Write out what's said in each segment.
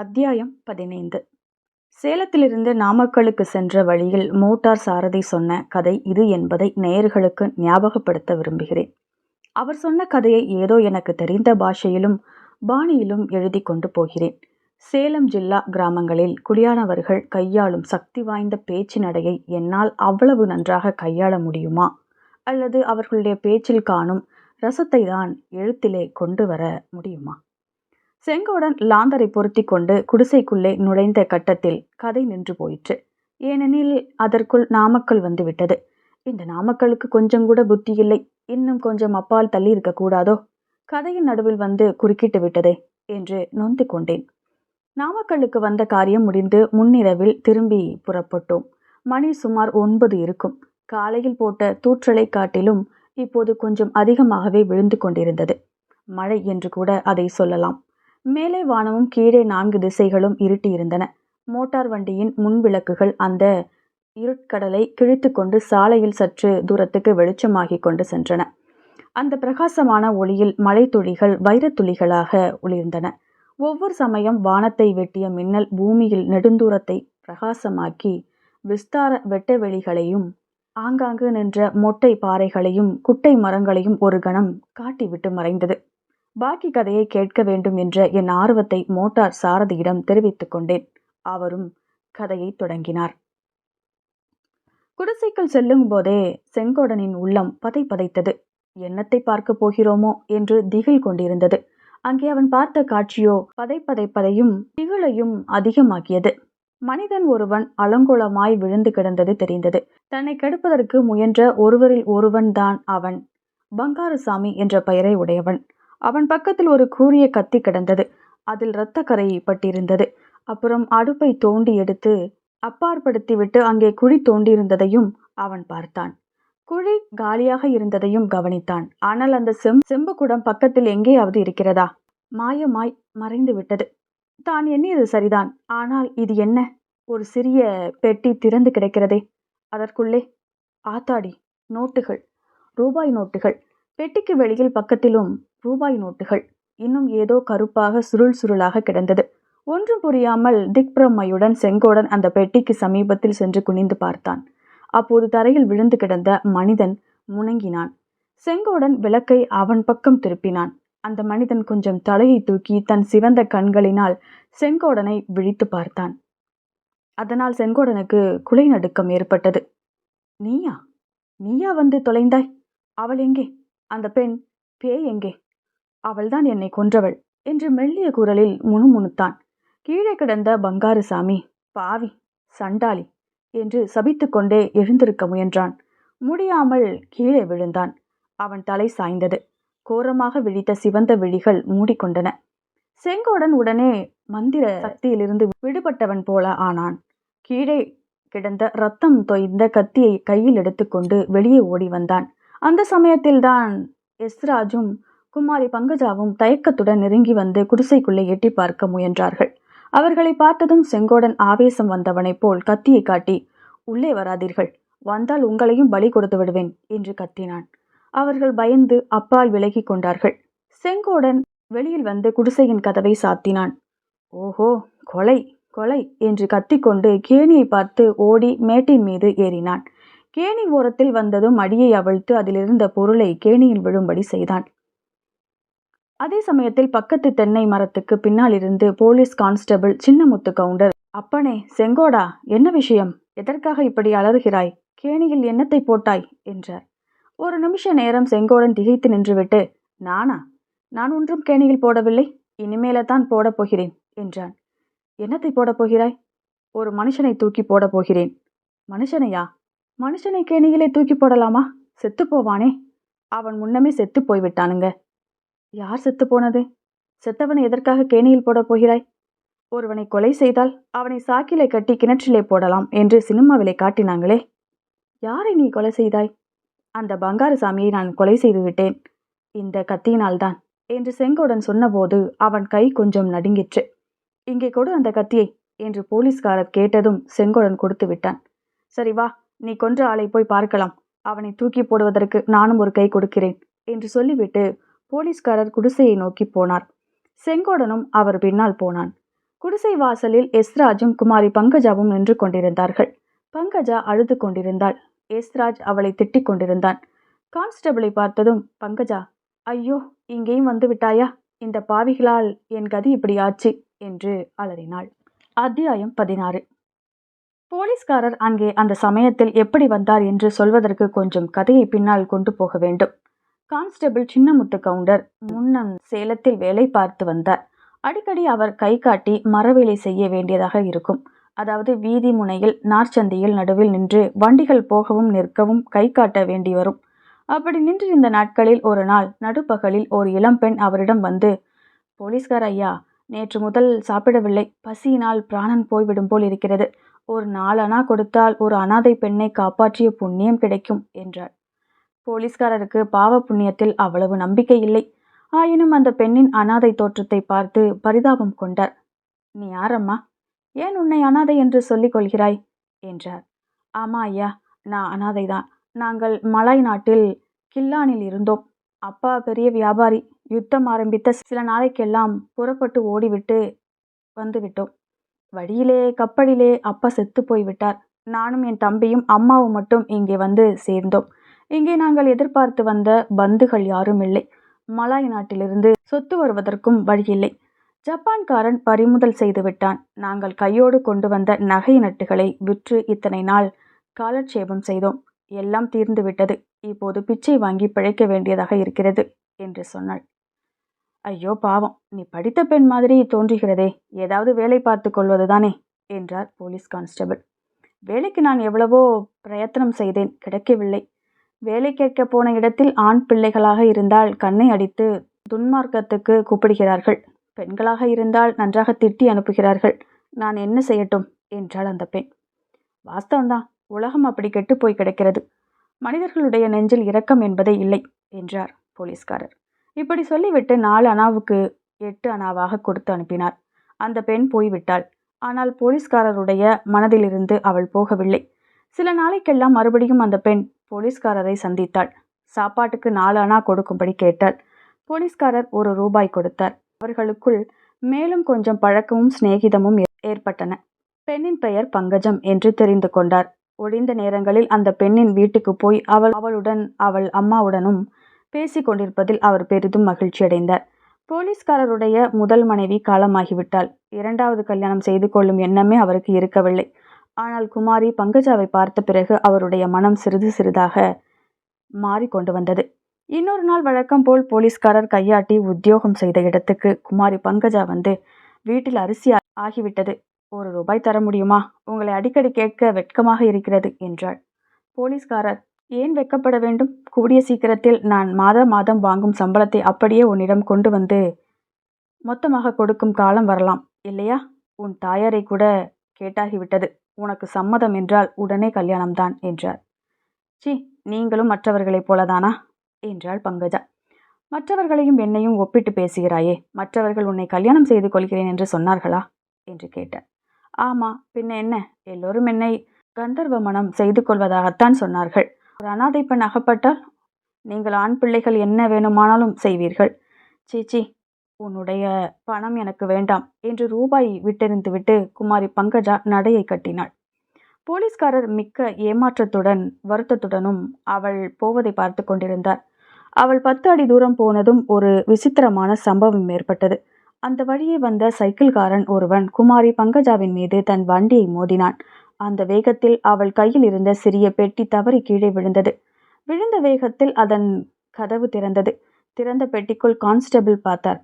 அத்தியாயம் பதினைந்து. சேலத்திலிருந்து நாமக்கலுக்கு சென்ற வழியில் மோட்டார் சாரதி சொன்ன கதை இது என்பதை நேயர்களுக்கு ஞாபகப்படுத்த விரும்புகிறேன். அவர் சொன்ன கதையை ஏதோ எனக்கு தெரிந்த பாஷையிலும் பாணியிலும் எழுதி கொண்டு போகிறேன். சேலம் ஜில்லா கிராமங்களில் குடியானவர்கள் கையாளும் சக்தி வாய்ந்த பேச்சு நடையை என்னால் அவ்வளவு நன்றாக கையாள முடியுமா? அல்லது அவர்களுடைய பேச்சில் காணும் ரசத்தை தான் எழுத்திலே கொண்டு வர முடியுமா? செங்கோடன் லாந்தரை பொருத்தி கொண்டு குடிசைக்குள்ளே நுழைந்த கட்டத்தில் கதை நின்று போயிற்று. ஏனெனில் அதற்குள் நாமக்கல் வந்துவிட்டது இந்த நாமக்கலுக்கு கொஞ்சம் கூட புத்தி இல்லை. இன்னும் கொஞ்சம் அப்பால் தள்ளி இருக்கக்கூடாதோ கதையின் நடுவில் வந்து குறுக்கிட்டு விட்டதே என்று நொந்து கொண்டேன். நாமக்கலுக்கு வந்த காரியம் முடிந்து முன்னிரவில் திரும்பி புறப்பட்டோம். மணி சுமார் ஒன்பது இருக்கும். காலையில் போட்ட தூற்றலை காட்டிலும் இப்போது கொஞ்சம் அதிகமாகவே விழுந்து கொண்டிருந்தது. மழை என்று கூட அதை சொல்லலாம். மேலே வானமும் கீழே நான்கு திசைகளும் இருட்டியிருந்தன. மோட்டார் வண்டியின் முன் விளக்குகள் அந்த இருட்கடலை கிழித்து கொண்டு சாலையில் சற்று தூரத்துக்கு வெளிச்சமாகி கொண்டு சென்றன. அந்த பிரகாசமான ஒளியில் மழைத்துளிகள் வைரத்துளிகளாக ஒளிர்ந்தன. ஒவ்வொரு சமயம் வானத்தை வெட்டிய மின்னல் பூமியில் நெடுந்தூரத்தை பிரகாசமாக்கி விஸ்தார வெட்டவெளிகளையும் ஆங்காங்கு நின்ற மொட்டை பாறைகளையும் குட்டை மரங்களையும் ஒரு கணம் காட்டிவிட்டு மறைந்தது. பாக்கி கதையை கேட்க வேண்டும் என்ற என் ஆர்வத்தை மோட்டார் சாரதியிடம் தெரிவித்துக் கொண்டேன். அவரும் கதையை தொடங்கினார். குடிசைக்குள் செல்லும் போதே செங்கோடனின் உள்ளம் பதை பதைத்தது. என்னத்தை பார்க்கப் போகிறோமோ? என்று திகில் கொண்டிருந்தது. அங்கே அவன் பார்த்த காட்சியோ பதை பதைப்பதையும் திகிலையும் அதிகமாக்கியது. மனிதன் ஒருவன் அலங்கோலமாய் விழுந்து கிடந்தது தெரிந்தது. தன்னை கெடுப்பதற்கு முயன்ற ஒருவரில் ஒருவன் தான் அவன். பங்காருசாமி என்ற பெயரை உடையவன். அவன் பக்கத்தில் ஒரு கூரிய கத்தி கிடந்தது. அதில் இரத்த கரை பட்டிருந்தது. அப்புறம் அடுப்பை தோண்டி எடுத்து அப்பாற்படுத்திவிட்டு அங்கே குழி தோண்டியிருந்ததையும் அவன் பார்த்தான். குழி காலியாக இருந்ததையும் கவனித்தான். ஆனால் அந்த செம் செம்பு குடம் பக்கத்தில் எங்கேயாவது இருக்கிறதா? மாயமாய் மறைந்து விட்டது. தான் எண்ணியது சரிதான். ஆனால் இது என்ன? ஒரு சிறிய பெட்டி திறந்து கிடக்கிறதே. அதற்குள்ளே ஆத்தாடி நோட்டுகள் ரூபாய் நோட்டுகள். பெட்டிக்கு வெளியில் பக்கத்திலும் ரூபாய் நோட்டுகள். இன்னும் ஏதோ கருப்பாக சுருள் சுருளாக கிடந்தது. ஒன்றும் புரியாமல் திக்பிரம்மையுடன் செங்கோடன் அந்த பெட்டிக்கு சமீபத்தில் சென்று குனிந்து பார்த்தான். அப்போது தரையில் விழுந்து கிடந்த மனிதன் முணங்கினான். செங்கோடன் விளக்கை அவன் பக்கம் திருப்பினான். அந்த மனிதன் கொஞ்சம் தலையை தூக்கி தன் சிவந்த கண்களினால் செங்கோடனை விழித்து பார்த்தான். அதனால் செங்கோடனுக்கு குலை நடுக்கம் ஏற்பட்டது. நீயா? நீயா வந்து தொலைந்தாய்? அவள் எங்கே? அந்த பெண் பேய் எங்கே? அவள்தான் என்னை கொன்றவள் என்று மெல்லிய குரலில் முணுமுணுத்தான். கீழே கிடந்த பங்காருசாமி பாவி சண்டாளி என்று சபித்துக்கொண்டே எழுந்திருக்க முயன்றான். முடியாமல் கீழே விழுந்தான். அவன் தலை சாய்ந்தது. கோரமாக விழித்த சிவந்த விழிகள் மூடிக்கொண்டன. செங்கோடன் உடனே மந்திர சக்தியிலிருந்து விடுபட்டவன் போல ஆனான். கீழே கிடந்த ரத்தம் தொய்ந்த கத்தியை கையில் எடுத்துக்கொண்டு வெளியே ஓடி வந்தான். அந்த சமயத்தில்தான் எஸ்ராஜும் குமாரி பங்கஜாவும் தயக்கத்துடன் நெருங்கி வந்து குடிசைக்குள்ளே எட்டி பார்க்க முயன்றார்கள். அவர்களை பார்த்ததும் செங்கோடன் ஆவேசம் வந்தவனைப் போல் கத்தியை காட்டி உள்ளே வராதீர்கள். வந்தால் உங்களையும் பலி கொடுத்து விடுவேன் என்று கத்தினான். அவர்கள் பயந்து அப்பால் விலகி கொண்டார்கள். செங்கோடன் வெளியில் வந்து குடிசையின் கதவை சாத்தினான். ஓஹோ கொலை கொலை என்று கத்திக்கொண்டு கேணியை பார்த்து ஓடி மேட்டின் மீது ஏறினான். கேணி ஓரத்தில் வந்ததும் அடியை அவிழ்த்து அதிலிருந்த பொருளை கேணியில் விழும்படி செய்தான். அதே சமயத்தில் பக்கத்து தென்னை மரத்துக்கு பின்னால் இருந்து போலீஸ் கான்ஸ்டபிள் சின்னமுத்து கவுண்டர். அப்பனே செங்கோடா என்ன விஷயம்? எதற்காக இப்படி அலறுகிறாய்? கேணியில் எண்ணத்தை போட்டாய்? என்றார். ஒரு நிமிஷ நேரம் செங்கோடன் திகைத்து நின்றுவிட்டு நானா? நான் ஒன்றும் கேணியில் போடவில்லை. இனிமேல தான் போடப் போகிறேன் என்றான். என்னத்தை போடப் போகிறாய்? ஒரு மனுஷனை தூக்கி போடப் போகிறேன். மனுஷனையா? மனுஷனை கேணியிலே தூக்கி போடலாமா? செத்து போவானே. அவன் முன்னமே செத்து போய்விட்டானுங்க. யார் செத்து போனது? செத்தவனை எதற்காக கேணியில் போடப் போகிறாய்? ஒருவனை கொலை செய்தால் அவனை சாக்கிலே கட்டி கிணற்றிலே போடலாம் என்று சினிமாவிலே காட்டினாங்களே. யாரை நீ கொலை செய்தாய்? அந்த பங்காரசாமியை நான் கொலை செய்து விட்டேன். இந்த கத்தியினால்தான் என்று செங்கோடன் சொன்னபோது அவன் கை கொஞ்சம் நடுங்கிற்று. இங்கே கொடு அந்த கத்தியை என்று போலீஸ்காரர் கேட்டதும் செங்கோடன் கொடுத்து விட்டான். சரி வா நீ கொன்ற ஆளை போய் பார்க்கலாம். அவனை தூக்கி போடுவதற்கு நானும் ஒரு கை கொடுக்கிறேன் என்று சொல்லிவிட்டு போலீஸ்காரர் குடிசையை நோக்கி போனார். செங்கோடனும் அவர் பின்னால் போனான். குடிசை வாசலில் எஸ்ராஜும் குமாரி பங்கஜாவும் நின்று கொண்டிருந்தார்கள். பங்கஜா அழுது கொண்டிருந்தாள். எஸ்ராஜ் அவளை திட்டிக் கொண்டிருந்தான். கான்ஸ்டபிளை பார்த்ததும் பங்கஜா ஐயோ இங்கேயும் வந்து விட்டாயா? இந்த பாவிகளால் என் கதி இப்படி ஆச்சு என்று அலறினாள். அத்தியாயம் பதினாறு. போலீஸ்காரர் அங்கே அந்த சமயத்தில் எப்படி வந்தார் என்று சொல்வதற்கு கொஞ்சம் கதையை பின்னால் கொண்டு போக வேண்டும். கான்ஸ்டபிள் சின்னமுத்து கவுண்டர் முன்னம் சேலத்தில் வேலை பார்த்து வந்தார். அடிக்கடி அவர் கை காட்டி மரவேலை செய்ய வேண்டியதாக இருக்கும். அதாவது வீதி முனையில் நார்ச்சந்தியில் நடுவில் நின்று வண்டிகள் போகவும் நிற்கவும் கை காட்ட வேண்டி வரும். அப்படி நின்றிருந்த நாட்களில் ஒரு நாள் நடுப்பகலில் ஒரு இளம்பெண் அவரிடம் வந்து போலீஸ்கார் ஐயா நேற்று முதல் சாப்பிடவில்லை. பசியினால் பிராணன் போய்விடும் போல் இருக்கிறது. ஒரு நாலனா கொடுத்தால் ஒரு அனாதை பெண்ணை காப்பாற்றிய புண்ணியம் கிடைக்கும் என்றார் போலீஸ்காரருக்கு பாவ புண்ணியத்தில் அவ்வளவு நம்பிக்கை இல்லை. ஆயினும் அந்த பெண்ணின் அனாதை தோற்றத்தை பார்த்து பரிதாபம் கொண்டார். நீ யாரம்மா? ஏன் உன்னை அனாதை என்று சொல்லிக் கொள்கிறாய்? என்றார். ஆமா ஐயா நான் அனாதைதான் நாங்கள் மலாய் நாட்டில் கில்லானில் இருந்தோம். அப்பா பெரிய வியாபாரி. யுத்தம் ஆரம்பித்த சில நாளைக்கெல்லாம் புறப்பட்டு ஓடிவிட்டு வந்துவிட்டோம். வழியிலே கப்பலிலே அப்பா செத்து போய்விட்டார். நானும் என் தம்பியும் அம்மாவும் மட்டும் இங்கே வந்து சேர்ந்தோம். இங்கே நாங்கள் எதிர்பார்த்து வந்த பந்துகள் யாரும் இல்லை. மலாய் நாட்டிலிருந்து சொத்து வருவதற்கும் வழியில்லை. ஜப்பான்காரன் பறிமுதல் செய்து விட்டான். நாங்கள் கையோடு கொண்டு வந்த நகை நட்டுகளை விற்று இத்தனை நாள் காலட்சேபம் செய்தோம். எல்லாம் தீர்ந்து விட்டது. இப்போது பிச்சை வாங்கி பிழைக்க வேண்டியதாக இருக்கிறது என்று சொன்னாள். ஐயோ பாவம். நீ படித்த பெண் மாதிரி தோன்றுகிறதே. ஏதாவது வேலை பார்த்து கொள்வதுதானே என்றார் போலீஸ் கான்ஸ்டபிள். வேலைக்கு நான் எவ்வளவோ பிரயத்தனம் செய்தேன். கிடைக்கவில்லை. வேலை கேட்க போன இடத்தில் ஆண் பிள்ளைகளாக இருந்தால் கண்ணை அடித்து துன்மார்க்கத்துக்கு கூப்பிடுகிறார்கள். பெண்களாக இருந்தால் நன்றாக திட்டி அனுப்புகிறார்கள். நான் என்ன செய்யட்டும்? என்றாள் அந்த பெண். வாஸ்தவம்தான். உலகம் அப்படி கெட்டு போய் கிடக்கிறது. மனிதர்களுடைய நெஞ்சில் இரக்கம் என்பதே இல்லை என்றார் போலீஸ்காரர். இப்படி சொல்லிவிட்டு நாலு அணாவுக்கு எட்டு அணாவாக கொடுத்து அனுப்பினார். அந்த பெண் போய்விட்டாள். ஆனால் போலீஸ்காரருடைய மனதிலிருந்து அவள் போகவில்லை. சில நாளைக்கெல்லாம் மறுபடியும் அந்த பெண் போலீஸ்காரரை சந்தித்தாள். சாப்பாட்டுக்கு நாலு அணா கொடுக்கும்படி கேட்டாள். போலீஸ்காரர் ஒரு ரூபாய் கொடுத்தார். அவர்களுக்குள் மேலும் கொஞ்சம் பழக்கமும் சிநேகிதமும் ஏற்பட்டன. பெண்ணின் பெயர் பங்கஜம் என்று தெரிந்து கொண்டார். ஒழிந்த நேரங்களில் அந்த பெண்ணின் வீட்டுக்கு போய் அவள் அவளுடன் அவள் அம்மாவுடனும் பேசி கொண்டிருப்பதில் அவர் பெரிதும் மகிழ்ச்சியடைந்தார் போலீஸ்காரருடைய முதல் மனைவி காலமாகிவிட்டாள். இரண்டாவது கல்யாணம் செய்து கொள்ளும் எண்ணமே அவருக்கு இருக்கவில்லை. ஆனால் குமாரி பங்கஜாவை பார்த்த பிறகு அவருடைய மனம் சிறிது சிறிதாக மாறிக்கொண்டு வந்தது. இன்னொரு நாள் வழக்கம் போல் போலீஸ்காரர் கையாட்டி உத்தியோகம் செய்த இடத்துக்கு குமாரி பங்கஜா வந்து வீட்டில் அரிசி ஆகிவிட்டது. ஒரு ரூபாய் தர முடியுமா? உங்களை அடிக்கடி கேட்க வெட்கமாக இருக்கிறது என்றாள். போலீஸ்காரர் ஏன் வெட்கப்பட வேண்டும்? கூடிய சீக்கிரத்தில் நான் மாத மாதம் வாங்கும் சம்பளத்தை அப்படியே உன்னிடம் கொண்டு வந்து மொத்தமாக கொடுக்கும் காலம் வரலாம் இல்லையா? உன் தாயாரை கூட கேட்டாகிவிட்டது. உனக்கு சம்மதம் என்றால் உடனே கல்யாணம்தான் என்றார். சி நீங்களும் மற்றவர்களைப் போலதானா? என்றாள் பங்கஜா. மற்றவர்களையும் என்னையும் ஒப்பிட்டு பேசுகிறாயே மற்றவர்கள் உன்னை கல்யாணம் செய்து கொள்கிறேன் என்று சொன்னார்களா? என்று கேட்டார். ஆமா பின்ன என்ன? எல்லோரும் என்னை கந்தர்வ மனம் செய்து கொள்வதாகத்தான் சொன்னார்கள். ஒரு அனாதை பெண் அகப்பட்டால் நீங்கள் ஆண் பிள்ளைகள் என்ன வேணுமானாலும் செய்வீர்கள். சீச்சி உன்னுடைய பணம் எனக்கு வேண்டாம் என்று ரூபாய் விட்டெறிந்துவிட்டு குமாரி பங்கஜா நடையை கட்டினாள். போலீஸ்காரர் மிக்க ஏமாற்றத்துடன் வருத்தத்துடனும் அவள் போவதை பார்த்து கொண்டிருந்தார். அவள் பத்து அடி தூரம் போனதும் ஒரு விசித்திரமான சம்பவம் ஏற்பட்டது. அந்த வழியே வந்த சைக்கிள்காரன் ஒருவன் குமாரி பங்கஜாவின் மீது தன் வண்டியை மோதினான். அந்த வேகத்தில் அவள் கையில் இருந்த சிறிய பெட்டி தவறி கீழே விழுந்தது. விழுந்த வேகத்தில் அதன் கதவு திறந்தது. திறந்த பெட்டிக்குள் கான்ஸ்டபிள் பார்த்தார்.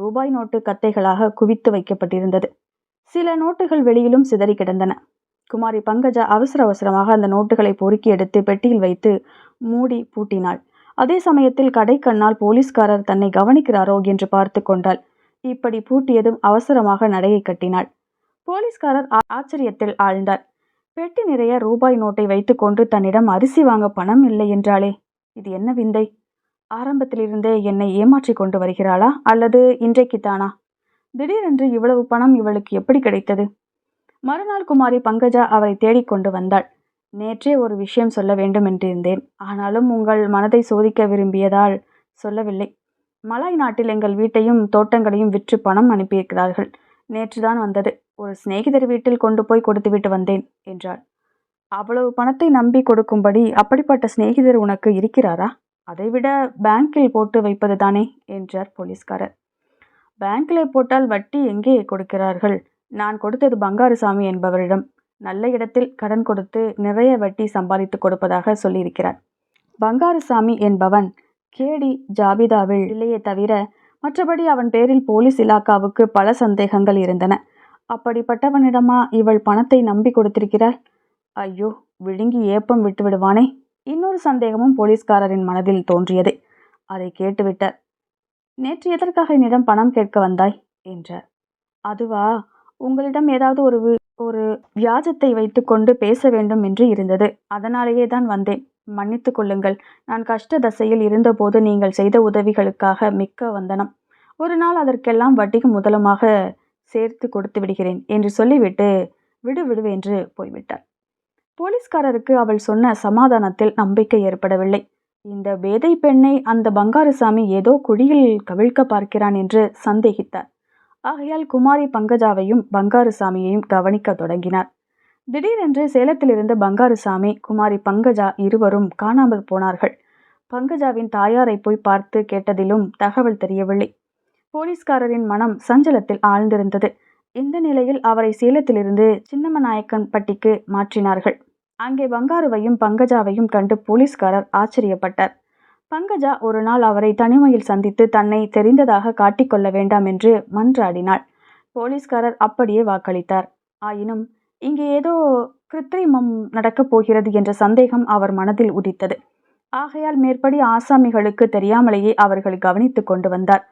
ரூபாய் நோட்டு கத்தைகளாக குவித்து வைக்கப்பட்டிருந்தது. சில நோட்டுகள் வெளியிலும் சிதறி கிடந்தன. குமாரி பங்கஜா அவசர அவசரமாக அந்த நோட்டுகளை பொறுக்கி எடுத்து பெட்டியில் வைத்து மூடி பூட்டினாள். அதே சமயத்தில் கடைக்கண்ணால் போலீஸ்காரர் தன்னை கவனிக்கிறாரோ என்று பார்த்து கொண்டாள். இப்படி பூட்டியதும் அவசரமாக நடையை கட்டினாள். போலீஸ்காரர் ஆச்சரியத்தில் ஆழ்ந்தார். பெட்டி நிறைய ரூபாய் நோட்டை வைத்துக்கொண்டு தன்னிடம் அரிசி வாங்க பணம் இல்லை என்றாளே இது என்ன விந்தை? ஆரம்பத்திலிருந்தே என்னை ஏமாற்றி கொண்டு வருகிறாளா? அல்லது இன்றைக்குத்தானா? திடீரென்று இவ்வளவு பணம் இவளுக்கு எப்படி கிடைத்தது? மறுநாள் குமாரி பங்கஜா அவரை தேடிக்கொண்டு வந்தாள். நேற்றே ஒரு விஷயம் சொல்ல வேண்டும் என்றிருந்தேன். ஆனாலும் உங்கள் மனதை சோதிக்க விரும்பியதால் சொல்லவில்லை. மலாய் நாட்டில் எங்கள் வீட்டையும் தோட்டங்களையும் விற்று பணம் அனுப்பியிருக்கிறார்கள். நேற்றுதான் வந்தது. ஒரு சிநேகிதர் வீட்டில் கொண்டு போய் கொடுத்துவிட்டு வந்தேன் என்றாள். அவ்வளவு பணத்தை நம்பி கொடுக்கும்படி அப்படிப்பட்ட சிநேகிதர் உனக்கு இருக்கிறாரா? அதைவிட பேங்கில் போட்டு வைப்பது தானே என்றார் போலீஸ்காரர். பேங்கில் போட்டால் வட்டி எங்கே கொடுக்கிறார்கள்? நான் கொடுத்தது பங்காருசாமி என்பவரிடம். நல்ல இடத்தில் கடன் கொடுத்து நிறைய வட்டி சம்பாதித்து கொடுப்பதாக சொல்லியிருக்கிறார். பங்காருசாமி என்பவன் கேடி ஜாபிதாவில் இல்லையே தவிர மற்றபடி அவன் பேரில் போலீஸ் இலாக்காவுக்கு பல சந்தேகங்கள் இருந்தன. அப்படிப்பட்டவனிடமா இவள் பணத்தை நம்பி கொடுத்திருக்கிறாள்? ஐயோ விழுங்கி ஏப்பம் விட்டு விடுவானே இன்னொரு சந்தேகமும் போலீஸ்காரரின் மனதில் தோன்றியது. அதை கேட்டுவிட்டார் நேற்று எதற்காக என்னிடம் பணம் கேட்க வந்தாய்? என்றார். அதுவா உங்களிடம் ஏதாவது ஒரு ஒரு வியாஜத்தை வைத்துக்கொண்டு பேச வேண்டும் என்று இருந்தது. அதனாலேயே தான் வந்தேன். மன்னித்துக் கொள்ளுங்கள். நான் கஷ்ட தசையில் இருந்தபோது நீங்கள் செய்த உதவிகளுக்காக மிக்க வந்தனம். ஒரு நாள் அதற்கெல்லாம் வட்டிக்கு முதலமாக சேர்த்து கொடுத்து விடுகிறேன் என்று சொல்லிவிட்டு விடு என்று போய்விட்டார். போலீஸ்காரருக்கு அவள் சொன்ன சமாதானத்தில் நம்பிக்கை ஏற்படவில்லை. இந்த பேதை பெண்ணை அந்த பங்காருசாமி ஏதோ குழியில் கவிழ்க்க பார்க்கிறான் என்று சந்தேகித்தார். ஆகையால் குமாரி பங்கஜாவையும் பங்காருசாமியையும் கவனிக்க தொடங்கினார். திடீரென்று சேலத்திலிருந்து பங்காருசாமி குமாரி பங்கஜா இருவரும் காணாமல் போனார்கள். பங்கஜாவின் தாயாரை போய் பார்த்து கேட்டதிலும் தகவல் தெரியவில்லை. போலீஸ்காரரின் மனம் சஞ்சலத்தில் ஆழ்ந்திருந்தது. இந்த நிலையில் அவரை சேலத்திலிருந்து சின்னமநாயக்கன் பட்டிக்கு மாற்றினார்கள். அங்கே பங்காருவையும் பங்கஜாவையும் கண்டு போலீஸ்காரர் ஆச்சரியப்பட்டார். பங்கஜா ஒரு நாள் அவரை தனிமையில் சந்தித்து தன்னை தெரிந்ததாக காட்டிக்கொள்ள வேண்டாம் என்று மன்றாடினாள். போலீஸ்காரர் அப்படியே வாக்களித்தார். ஆயினும் இங்கே ஏதோ கிருத்திரிமம் நடக்கப் போகிறது என்ற சந்தேகம் அவர் மனதில் உதித்தது. ஆகையால் மேற்படி ஆசாமிகளுக்கு தெரியாமலேயே அவர்கள் கவனித்து கொண்டு வந்தார்.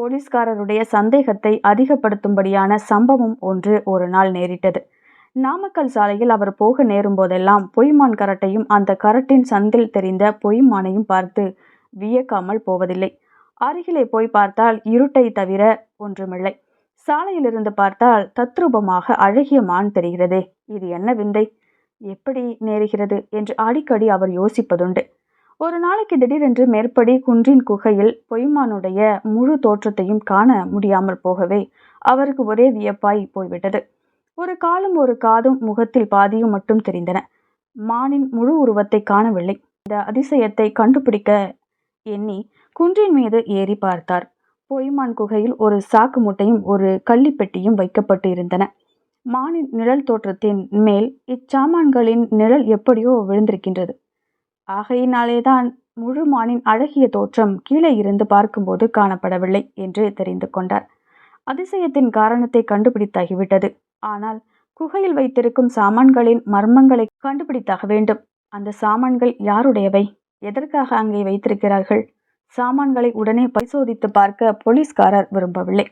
போலீஸ்காரருடைய சந்தேகத்தை அதிகப்படுத்தும்படியான சம்பவம் ஒன்று ஒரு நாள் நேரிட்டது. நாமக்கல் சாலையில் அவர் போக நேரும் போதெல்லாம் பொய்மான் கரட்டையும் அந்த கரட்டின் சந்தில் தெரிந்த பொய்மானையும் பார்த்து வியக்காமல் போவதில்லை. அருகிலே போய் பார்த்தால் இருட்டை தவிர ஒன்றுமில்லை. சாலையிலிருந்து பார்த்தால் தத்ரூபமாக அழகிய மான் தெரிகிறதே. இது என்ன விந்தை? எப்படி நேருகிறது? என்று அடிக்கடி அவர் யோசிப்பதுண்டு. ஒரு நாளைக்கு திடீரென்று மேற்படி குன்றின் குகையில் பொய்மானுடைய முழு தோற்றத்தையும் காண முடியாமல் போகவே அவருக்கு ஒரே வியப்பாய் போய்விட்டது. ஒரு காலும் ஒரு காதும் முகத்தில் பாதியும் மட்டும் தெரிந்தன. மானின் முழு உருவத்தை காணவில்லை. இந்த அதிசயத்தை கண்டுபிடிக்க எண்ணி குன்றின் மீது ஏறி பார்த்தார். பொய்மான் குகையில் ஒரு சாக்கு மூட்டையும் ஒரு கள்ளிப்பெட்டியும் வைக்கப்பட்டு இருந்தன. மானின் நிழல் தோற்றத்தின் மேல் இச்சாமான்களின் நிழல் எப்படியோ விழுந்திருக்கின்றது. ஆகையினாலேதான் முழு மானின் அழகிய தோற்றம் கீழே இருந்து பார்க்கும்போது காணப்படவில்லை என்று தெரிந்து கொண்டார். அதிசயத்தின் காரணத்தை கண்டுபிடித்தாகிவிட்டது. ஆனால் குகையில் வைத்திருக்கும் சாமான்களின் மர்மங்களை கண்டுபிடித்தாக வேண்டும். அந்த சாமான்கள் யாருடையவை? எதற்காக அங்கே வைத்திருக்கிறார்கள்? சாமான்களை உடனே பரிசோதித்து பார்க்க போலீஸ்காரர் விரும்பவில்லை.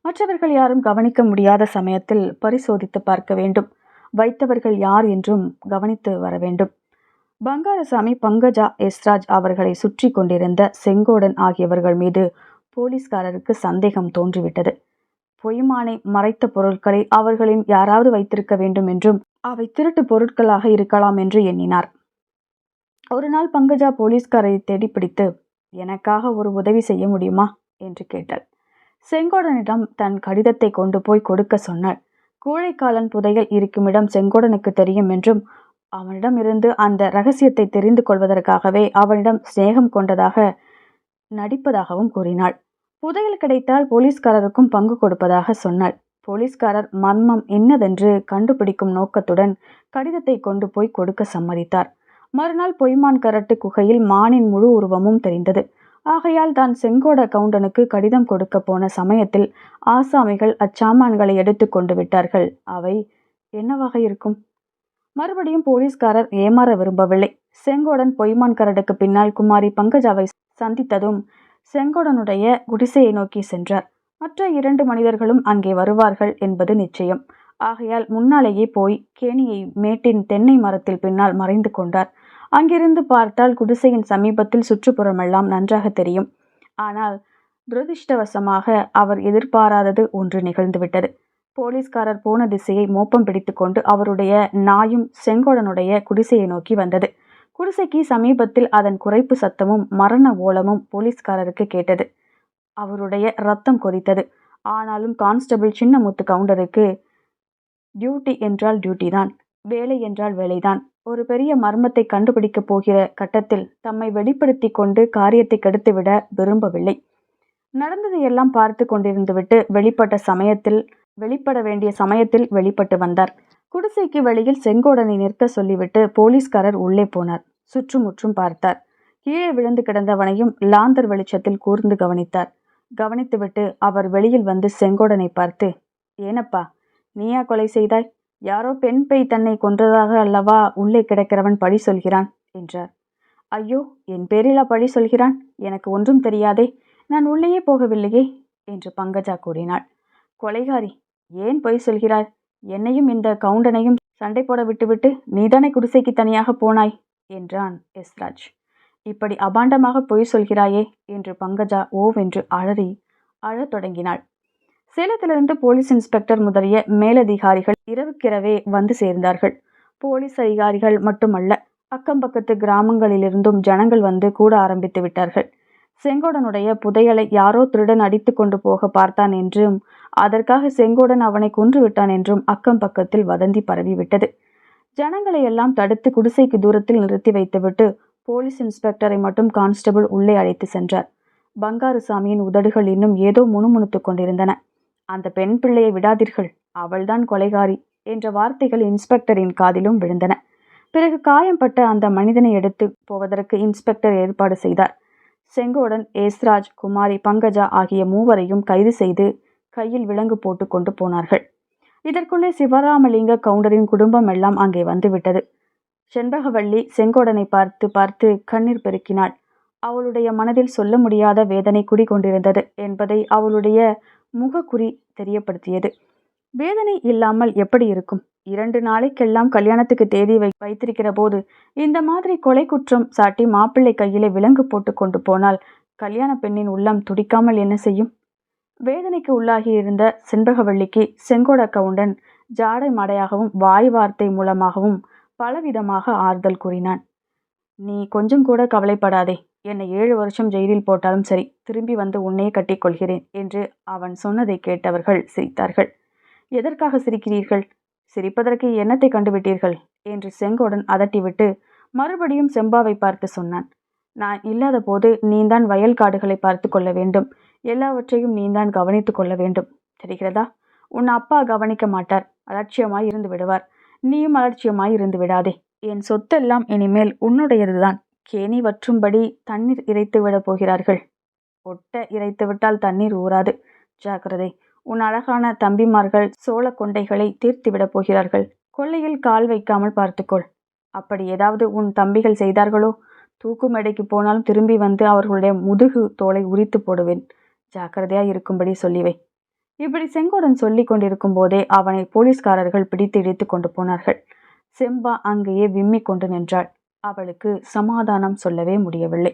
மற்றவர்கள் யாரும் கவனிக்க முடியாத சமயத்தில் பரிசோதித்து பார்க்க வேண்டும். வைத்தவர்கள் யார் என்றும் கவனித்து வர வேண்டும். பங்காரசாமி பங்கஜா எஸ்ராஜ் அவர்களை சுற்றி கொண்டிருந்த செங்கோடன் ஆகியவர்கள் மீது போலீஸ்காரருக்கு சந்தேகம் தோன்றிவிட்டது. பொய்மானை மறைத்த பொருட்களை அவர்களின் யாராவது வைத்திருக்க வேண்டும் என்றும் அவை திருட்டு பொருட்களாக இருக்கலாம் என்று எண்ணினார். ஒரு நாள் பங்கஜா போலீஸ்காரை தேடி பிடித்து எனக்காக ஒரு உதவி செய்ய முடியுமா? என்று கேட்டாள். செங்கோடனிடம் தன் கடிதத்தை கொண்டு போய் கொடுக்க சொன்னாள். கூழைக்காலன் புதையல் இருக்குமிடம் செங்கோடனுக்கு தெரியும் என்றும் அவனிடம் இருந்து அந்த ரகசியத்தை தெரிந்து கொள்வதற்காகவே அவனிடம் சிநேகம் கொண்டதாக நடிப்பதாகவும் கூறினாள். புதையல் கிடைத்தால் போலீஸ்காரருக்கும் பங்கு கொடுப்பதாக சொன்னாள். போலீஸ்காரர் மர்மம் என்னதென்று கண்டுபிடிக்கும் நோக்கத்துடன் கடிதத்தை கொண்டு போய் கொடுக்க சம்மதித்தார். மறுநாள் பொய்மான் கரட்டு குகையில் மானின் முழு உருவமும் தெரிந்தது. ஆகையால் தான் செங்கோட கவுண்டனுக்கு கடிதம் கொடுக்க போன சமயத்தில் ஆசாமிகள் அச்சாமான்களை எடுத்து கொண்டு விட்டார்கள். அவை என்னவாக இருக்கும்? மறுபடியும் போலீஸ்காரர் ஏமாற விரும்பவில்லை. செங்கோடன் பொய்மான் கரடுக்கு பின்னால் குமாரி பங்கஜாவை சந்தித்ததும் செங்கோடனுடைய குடிசையை நோக்கி சென்றார். மற்ற இரண்டு மனிதர்களும் அங்கே வருவார்கள் என்பது நிச்சயம். ஆகையால் முன்னாலேயே போய் கேணியை மேட்டின் தென்னை மரத்தில் பின்னால் மறைந்து கொண்டார். அங்கிருந்து பார்த்தால் குடிசையின் சமீபத்தில் சுற்றுப்புறமெல்லாம் நன்றாக தெரியும். ஆனால் துரதிர்ஷ்டவசமாக அவர் எதிர்பாராதது ஒன்று நிகழ்ந்துவிட்டது. போலீஸ்காரர் போன திசையை மோப்பம் பிடித்துக்கொண்டு அவருடைய நாயும் செங்கோடனுடைய குடிசையை நோக்கி வந்தது. குடிசைக்கு சமீபத்தில் அதன் குறைப்பு சத்தமும் மரண ஓலமும் போலீஸ்காரருக்கு கேட்டது. அவருடைய ரத்தம் கொதித்தது. ஆனாலும் கான்ஸ்டபிள் சின்னமுத்து கவுண்டருக்கு டியூட்டி என்றால் டியூட்டி தான் வேலை என்றால் வேலைதான். ஒரு பெரிய மர்மத்தை கண்டுபிடிக்கப் போகிற கட்டத்தில் தம்மை வெளிப்படுத்தி கொண்டு காரியத்தை கெடுத்துவிட விரும்பவில்லை. நடந்ததையெல்லாம் பார்த்து கொண்டிருந்துவிட்டு வெளிப்பட்ட சமயத்தில் வெளிப்பட வேண்டிய சமயத்தில் வெளிப்பட்டு வந்தார். குடிசைக்கு வெளியில் செங்கோடனை நிற்க சொல்லிவிட்டு போலீஸ்காரர் உள்ளே போனார். சுற்றுமுற்றும் பார்த்தார். கீழே விழுந்து கிடந்தவனையும் லாந்தர் வெளிச்சத்தில் கூர்ந்து கவனித்தார். கவனித்துவிட்டு அவர் வெளியில் வந்து செங்கோடனை பார்த்து ஏனப்பா நீயா கொலை செய்தாய்? யாரோ பெண் பெய் தன்னை கொன்றதாக அல்லவா உள்ளே கிடக்கிறவன் பழி சொல்கிறான்? என்றார். ஐயோ என் பேரிலா பழி சொல்கிறான்? எனக்கு ஒன்றும் தெரியாதே. நான் உள்ளேயே போகவில்லையே? என்று பங்கஜா கூறினாள். கொலைகாரி ஏன் பொய் சொல்கிறாய்? என்னையும் இந்த கவுண்டனையும் சண்டை போட விட்டுவிட்டு நீதானே குடிசைக்கு தனியாக போனாய்? என்றான் எஸ்ராஜ். இப்படி அபாண்டமாக பொய் சொல்கிறாயே என்று பங்கஜா ஓவென்று அழறி அழத் தொடங்கினாள். சேலத்திலிருந்து போலீஸ் இன்ஸ்பெக்டர் முதலிய மேலதிகாரிகள் இரவுக்கிரவே வந்து சேர்ந்தார்கள். போலீஸ் அதிகாரிகள் மட்டுமல்ல அக்கம் பக்கத்து கிராமங்களிலிருந்தும் ஜனங்கள் வந்து கூட ஆரம்பித்து விட்டார்கள். செங்கோடனுடைய புதையலை யாரோ திருடன் அடித்து கொண்டு போக பார்த்தான் என்றும் அதற்காக செங்கோடன் அவனை கொன்று விட்டான் என்றும் அக்கம் பக்கத்தில் வதந்தி பரவிவிட்டது ஜனங்களை எல்லாம் தடுத்து குடிசைக்கு தூரத்தில் நிறுத்தி வைத்துவிட்டு போலீஸ் இன்ஸ்பெக்டரை மட்டும் கான்ஸ்டபிள் உள்ளே அழைத்து சென்றார். பங்காருசாமியின் உதடுகள் இன்னும் ஏதோ முணுமுணுத்துக் கொண்டிருந்தன. அந்த பெண் பிள்ளையை விடாதீர்கள் அவள்தான் கொலைகாரி என்ற வார்த்தைகள் இன்ஸ்பெக்டரின் காதிலும் விழுந்தன. பிறகு காயம்பட்ட அந்த மனிதனை எடுத்து போவதற்கு இன்ஸ்பெக்டர் ஏற்பாடு செய்தார். செங்கோடன் ஏஸ்ராஜ் குமாரி பங்கஜா ஆகிய மூவரையும் கைது செய்து கையில் விலங்கு போட்டு கொண்டு போனார்கள். இதற்குள்ளே சிவராமலிங்க கவுண்டரின் குடும்பம் எல்லாம் அங்கே வந்துவிட்டது செண்பகவள்ளி செங்கோடனை பார்த்து பார்த்து கண்ணீர் பெருக்கினாள். அவளுடைய மனதில் சொல்ல முடியாத வேதனை குடிகொண்டிருந்தது என்பதை அவளுடைய முகக்குறி தெரியப்படுத்தியது. வேதனை இல்லாமல் எப்படி இருக்கும்? இரண்டு நாளைக்கெல்லாம் கல்யாணத்துக்கு தேதி வை வைத்திருக்கிற போது இந்த மாதிரி கொலை குற்றம் சாட்டி மாப்பிள்ளை கையிலே விலங்கு போட்டு கொண்டு போனால் கல்யாண பெண்ணின் உள்ளம் துடிக்காமல் என்ன செய்யும்? வேதனைக்கு உள்ளாகி இருந்த செண்பகவள்ளிக்கு செங்கோட கவுண்டன் ஜாடை மடையாகவும் வாய் வார்த்தை மூலமாகவும் பலவிதமாக ஆறுதல் கூறினான். நீ கொஞ்சம் கூட கவலைப்படாதே. என்னை ஏழு வருஷம் ஜெயிலில் போட்டாலும் சரி திரும்பி வந்து உன்னையே கட்டிக்கொள்கிறேன் என்று அவன் சொன்னதை கேட்டவர்கள் சிரித்தார்கள். எதற்காக சிரிக்கிறீர்கள்? சிரிப்பதற்கு என்னத்தை கண்டுவிட்டீர்கள்? என்று செங்கோடன் அதட்டிவிட்டு மறுபடியும் செம்பாவை பார்த்து சொன்னான். நான் இல்லாத போது நீந்தான் வயல் காடுகளை பார்த்து கொள்ள வேண்டும். எல்லாவற்றையும் நீந்தான் கவனித்து கொள்ள வேண்டும். தெரிகிறதா? உன் அப்பா கவனிக்க மாட்டார். அலட்சியமாய் இருந்து விடுவார். நீயும் அலட்சியமாய் இருந்து விடாதே. என் சொத்தெல்லாம் இனிமேல் உன்னுடையதுதான். கேணி வற்றும்படி தண்ணீர் இறைத்து விடப் போகிறார்கள். ஒட்ட இறைத்து விட்டால் தண்ணீர் ஊறாது. ஜாக்கிரதை. உன் அழகான தம்பிமார்கள் சோழ கொண்டைகளை தீர்த்துவிடப் போகிறார்கள். கொள்ளையில் கால் வைக்காமல் பார்த்துக்கொள். அப்படி ஏதாவது உன் தம்பிகள் செய்தார்களோ? தூக்கு மேடைக்கு போனாலும் திரும்பி வந்து அவர்களுடைய முதுகு தோலை உரித்து போடுவேன். ஜாக்கிரதையாக இருக்கும்படி சொல்லிவை. இப்படி செங்கோடன் சொல்லி கொண்டிருக்கும் போதே அவனை போலீஸ்காரர்கள் பிடித்து இழுத்து கொண்டு போனார்கள். செம்பா அங்கேயே விம்மி கொண்டு நின்றாள். அவளுக்கு சமாதானம் சொல்லவே முடியவில்லை.